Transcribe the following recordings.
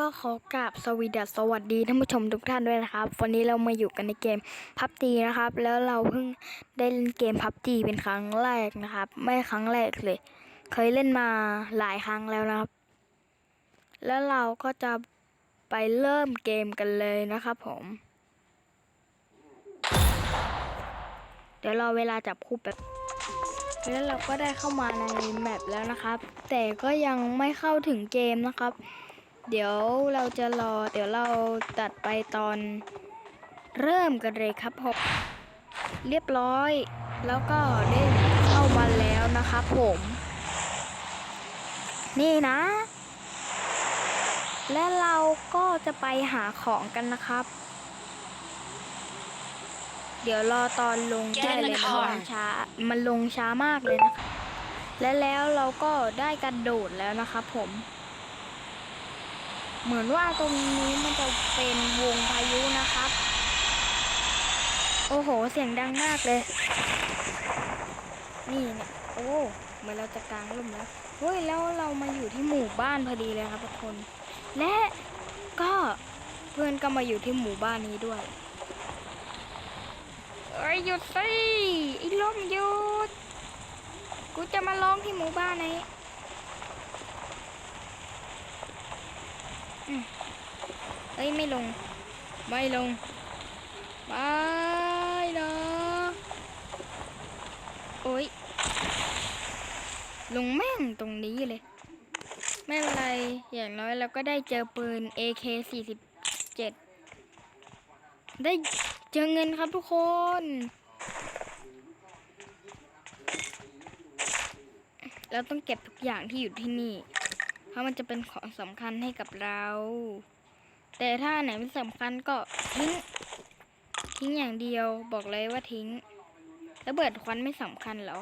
ก็ขอกราบสวีดัสสวัสดีท่านผู้ชมทุกท่านด้วยนะครับ วันนี้เรามาอยู่กันในเกมพับจีนะครับ แล้วเราเพิ่งได้เล่นเกมพับจีเป็นครั้งแรกนะครับ ไม่ครั้งแรกเลย เคยเล่นมาหลายครั้งแล้วนะครับ แล้วเราก็จะไปเริ่มเกมกันเลยนะครับผม เดี๋ยวรอเวลาจับคู่แบบแล้วเราก็ได้เข้ามาในแมปแล้วนะครับ แต่ก็ยังไม่เข้าถึงเกมนะครับ เดี๋ยวเราจะรอ เดี๋ยวเราตัดไปตอนเริ่มกันเลยครับผมเรียบร้อย แล้วก็ได้เข้ามาแล้วนะครับผม นี่นะ และเราก็จะไปหาของกันนะครับ เดี๋ยวรอตอนลง Get ได้ in the เลยมันล car งช้ามันลงช้ามากเลยนะคะและแล้วเราก็ได้กระโดดแล้วนะครับผม เหมือนว่าตรงนี้มันจะเป็นวงพายุนะครับ โอ้โห เสียงดังมากเลย นี่เนี่ย โอ้เหมือนเราจะกลางร่มแล้ว เฮ้ย แล้วเรามาอยู่ที่หมู่บ้านพอดีเลยครับทุกคน และก็เพื่อนก็มาอยู่ที่หมู่บ้านนี้ด้วยเอ้ยหยุดสิไอ้ล่มหยุด กูจะมาร้องที่หมู่บ้านนี้อืม เอ้ยไม่ลง ไม่ลงไม่นะโอ้ย ลงแม่งตรงนี้เลย ไม่เป็นไร อย่างน้อยเราก็ได้เจอปืน AK 47 ได้เจอเงินครับทุกคนเราต้องเก็บทุกอย่างที่อยู่ที่นี่ เพราะมันจะเป็นของสำคัญให้กับเรา แต่ถ้าไหนไม่สำคัญก็ทิ้งทิ้งอย่างเดียวบอกเลยว่าทิ้งแล้วเบิดควันไม่สำคัญหรอ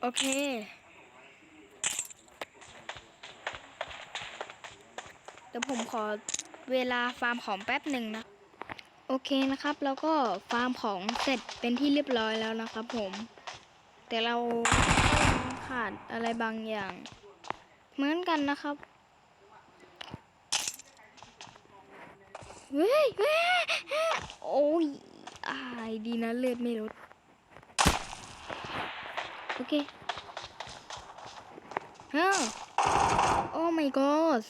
โอเค เดี๋ยวผมขอเวลาฟาร์มของแป๊บหนึ่งนะ โอเคนะครับ แล้วก็ฟาร์มของเสร็จเป็นที่เรียบร้อยแล้วนะครับผม แต่เราขาดอะไรบางอย่าง เหมือนกันนะครับเฮ้ยเฮ้ยโอ้ยอายดีนะเลือดไม่ลดโอเคฮ่าโอ้ my god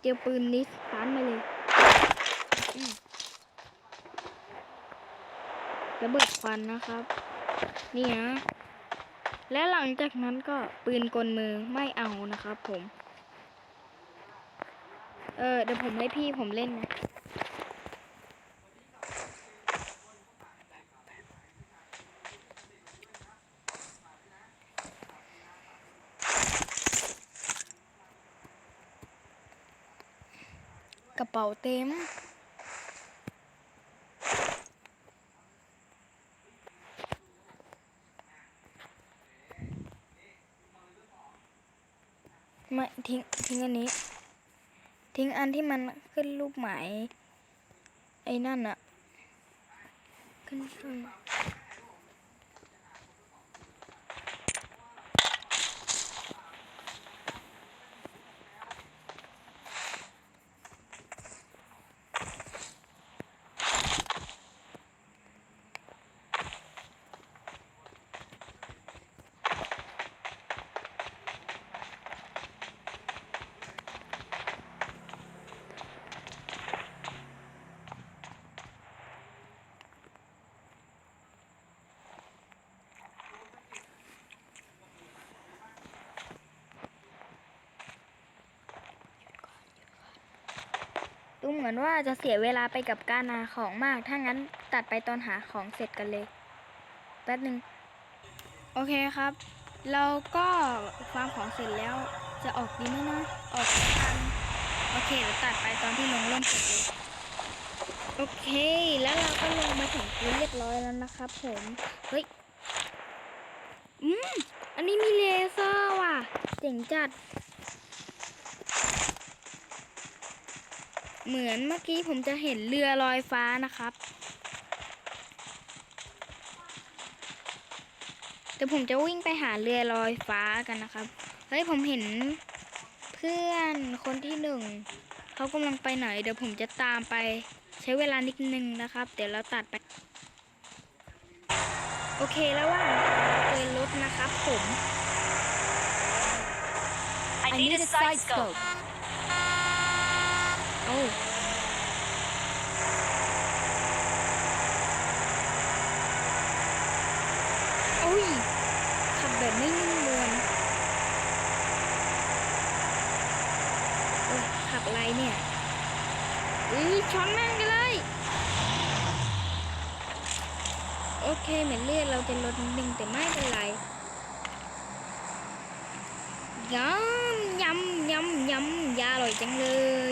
เจอปืนนี้ฟานมาเลยระเบิดควันนะครับ นี่นะ และหลังจากนั้นก็ปืนกลมือไม่เอานะครับผม เออเดี๋ยวผมให้พี่ผมเล่นนะกระเป๋าเต็ม ไม่ทิ้งทิ้งอันนี้ ทิ้งอันที่มันขึ้นรูปหมายไอ้นั่นอะขึ้นขึ้น เหมือนว่าจะเสียเวลาไปกับการหาของมาก ถ้างั้นตัดไปตอนหาของเสร็จกันเลย แป๊บหนึ่งโอเคครับ เราก็ฟาร์มของเสร็จแล้วจะออกดีไหมนะ ออกทันโอเคเดี๋ยวตัดไปตอนที่ลงร่มเสร็จเลย โอเค แล้วเราก็ลงมาถึงพื้นเรียบร้อยแล้วนะครับผม เฮ้ย อืม อันนี้มีเลเซอร์ว่ะ เจ๋งจัด เหมือนเมื่อกี้ผมจะเห็นเรือลอยฟ้านะครับแดี๋ยวผมจะวิ่งไปหาเรือลอยฟ้ากันนะครับ เฮ้ยผมเห็นเพื่อนคนที่หนึ่งเขากำลังไปไหน เดี๋ยวผมจะตามไปใช้เวลานิดนึงนะครับ เดี๋ยวเราตัดไป โอเคแล้วว่าเจอรถนะครับผม I need a side scope. โอ้โอ้ยขับแบบไม่นิ่มนวลโอ้ยขับอะไรเนี่ยอุ้ยช้อนแม่งกันเลย โอเคเหมือนเลือดเราจะลดนิดนึงแต่ไม่เป็นไรยำยำยำยำยาอร่อยจังเลย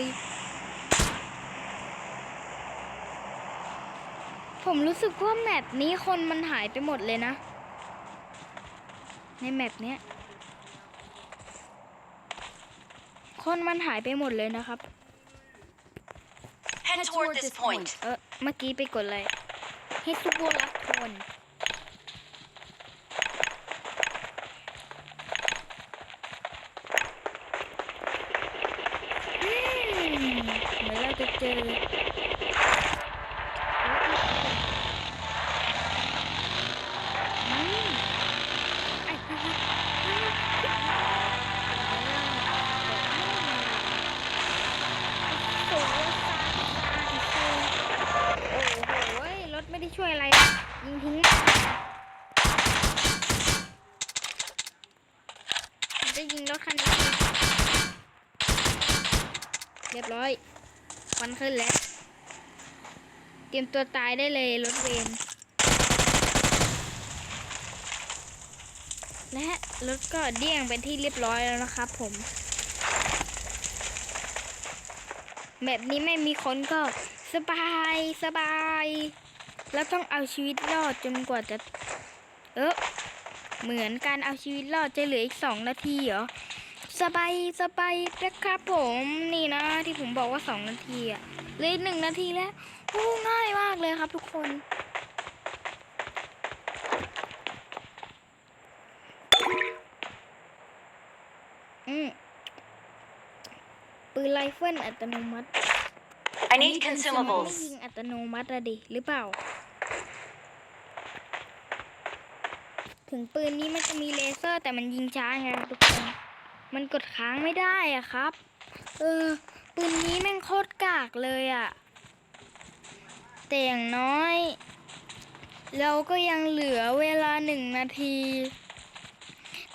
ผมรู้สึกว่าแมปนี้คนมันหายไปหมดเลยนะ ในแมปเนี้ย คนมันหายไปหมดเลยนะครับ Head toward this point. เออเมื่อกี้ไปกดอะไรให้ทุกคนรักทนอืมเหมือนเราจะเจอ วันขึ้นแล้ว เตรียมตัวตายได้เลยรถเวนและรถก็เดี่ยงเป็นที่เรียบร้อยแล้วนะครับผมแบบนี้ไม่มีคนก็สบายสบาย แล้วต้องเอาชีวิตรอดจนกว่าจะ เออเหมือนการเอาชีวิตรอดจะเหลืออีกสองนาทีเหรอ สบายสบายนะครับผมนี่นะที่ผมบอกว่าสองนาทีอะเหลยหนึ่งนาทีแล้วโอ้ง่ายมากเลยครับทุกคนอืมปืนไรเฟิลอัตโนมัติ I need ไม่ consumables. ยิงอัตโนมัติอะดิหรือเปล่า ถึงปืนนี้มันจะมีเลเซอร์แต่มันยิงช้าไงครับทุกคน มันกดค้างไม่ได้อะครับ เออปืนนี้แม่งโคตรกากเลยอะแต่อย่างน้อย เราก็ยังเหลือเวลาหนึ่งนาที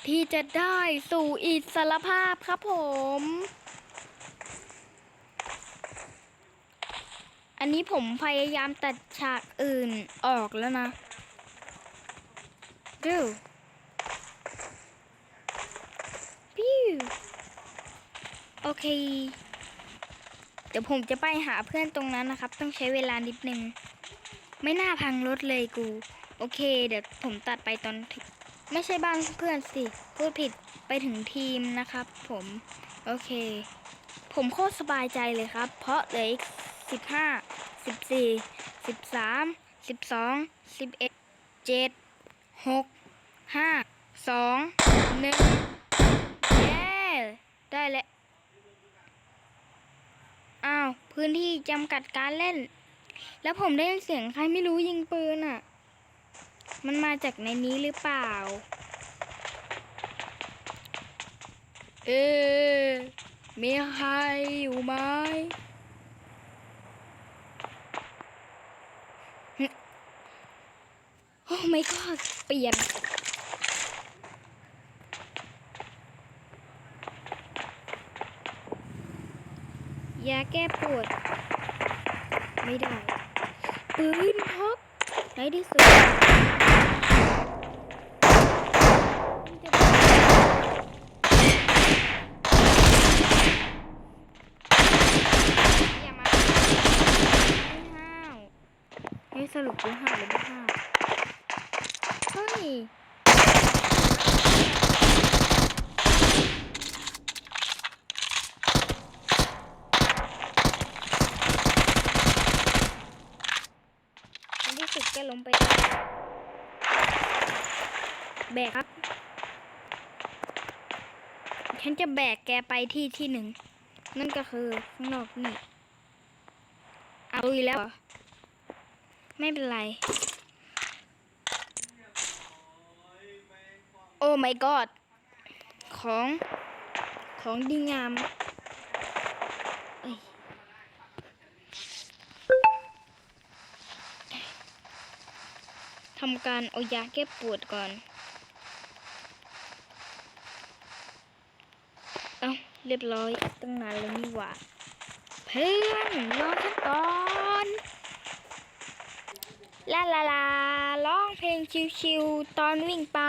ที่จะได้สู่อิสรภาพครับผม อันนี้ผมพยายามตัดฉากอื่นออกแล้วนะดูปิ้วโอ เค เดี๋ยวผมจะไปหาเพื่อนตรงนั้นนะครับ ต้องใช้เวลานิดนึง ไม่น่าพังรถเลยกู โอเค เดี๋ยวผมตัดไปตอน ไม่ใช่บ้านเพื่อนสิ พูดผิดไปถึงทีมนะครับ ผม โอเค ผมโคตรสบายใจเลยครับ เพราะเหลืออีกสิบห้าสิบสี่สิบสามสิบสองสิบเอ็ดเจ็ดหกห้าสองหนึ่งเย้ได้แล้ว อ้าว พื้นที่จำกัดการเล่น แล้วผมได้ยินเสียงใครไม่รู้ยิงปืนอะ มันมาจากในนี้หรือเปล่า เอ๊ะมีใครอยู่ไหมโอ้ไม่ก็เปลี่ยน ยาแก้ปวด ไม่ได้ปืนพกในที่สุดอย่ามาไม่ห้าวเฮ้สรุปกูห้าวหรือไม่ห้าวเฮ้ย ในที่สุดแก ล้มไป แบกครับ ฉันจะแบกแกไปที่ที่หนึ่ง นั่นก็คือข้างนอกนี่ เอาอีกแล้ว ไม่เป็นไร โอ้ my god ของของดีงามเอ้ยำการเอายาแก้ปวดก่อน เอาเรียบร้อยตั้งนานแล้วนี่หว่า เพื่อนรอฉันก่อนลาลาลาร้องเพลงชิวๆตอนวิ่งไป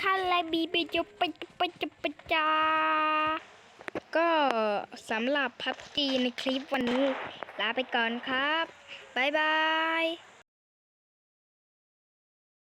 คาลาบีไปจุบไปจุบไปจุบไปจาก็สำหรับพับจีในคลิปวันนี้ ลาไปก่อนครับ บ๊ายบาย